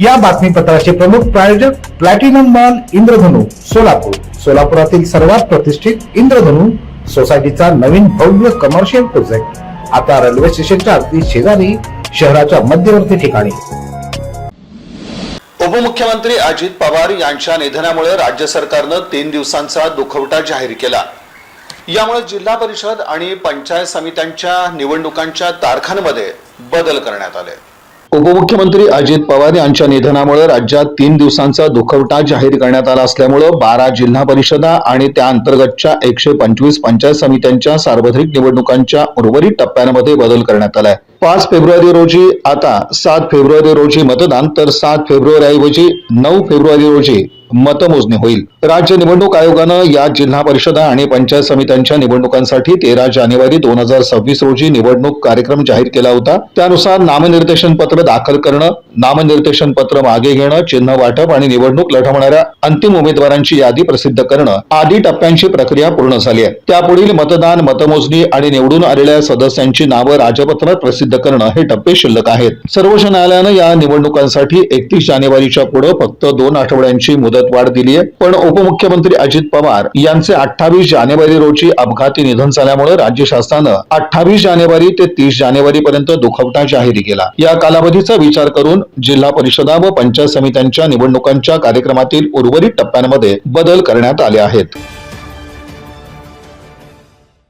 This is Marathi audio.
या बातमीपत्राचे प्रमुख प्रायोजक प्लॅटिनम मॉल इंद्रधनु सोलापूर. सोलापुरातील सर्वात प्रतिष्ठित इंद्रधनु सोसायटीचा नवीन भव्य कमर्शियल प्रोजेक्ट आता रेल्वे स्टेशनच्या अगदी शेजारी शहराच्या मध्यवर्ती ठिकाणी. उपमुख्यमंत्री अजित पवार यांच्या निधनामुळे राज्य सरकारनं तीन दिवसांचा दुखवटा जाहीर केला. यामुळे जिल्हा परिषद आणि पंचायत समित्यांच्या निवडणुकांच्या तारखांमध्ये बदल करण्यात आले. उपमुख्यमंत्री अजित पवार यांच्या निधनामुळे राज्यात तीन दिवसांचा दुखवटा जाहीर करण्यात आला असल्यामुळं बारा जिल्हा परिषदा आणि त्या अंतर्गतच्या एकशे पंचवीस पंचायत समित्यांच्या सार्वत्रिक निवडणुकांच्या उर्वरित टप्प्यांमध्ये बदल करण्यात आलाय. पाच फेब्रुवारी रोजी आता सात फेब्रुवारी रोजी मतदान तर सात फेब्रुवारी ऐवजी नऊ फेब्रुवारी रोजी मतमोजणी होईल. राज्य निवडणूक आयोगानं या जिल्हा परिषदा आणि पंचायत समित्यांच्या निवडणुकांसाठी तेरा जानेवारी दोन हजार सव्वीस रोजी निवडणूक कार्यक्रम जाहीर केला होता. त्यानुसार नामनिर्देशन पत्र दाखल करणं नामनिर्देशन पत्र मागे घेणं चिन्ह वाटप आणि निवडणूक लढवणाऱ्या अंतिम उमेदवारांची यादी प्रसिद्ध करणं आदी टप्प्यांची प्रक्रिया पूर्ण झाली आहे. त्यापुढील मतदान मतमोजणी आणि निवडून आलेल्या सदस्यांची नावं राजपत्रात प्रसिद्ध करणं हे टप्पे शिल्लक आहेत. सर्वोच्च न्यायालयानं या निवडणुकांसाठी एकतीस जानेवारीच्या पुढे फक्त दोन आठवड्यांची मुदत मुदतवाढ दिली आहे पण उपमुख्यमंत्री अजित पवार यांचे अठ्ठावीस जानेवारी रोजी अपघाती निधन झाल्यामुळे राज्य शासनानं अठ्ठावीस जानेवारी ते तीस जानेवारी पर्यंत दुखवटा जाहीर केला. या कालावधीचा विचार करून जिल्हा परिषदा व पंचायत समित्यांच्या निवडणुकांच्या कार्यक्रमातील उर्वरित टप्प्यांमध्ये बदल करण्यात आले आहेत.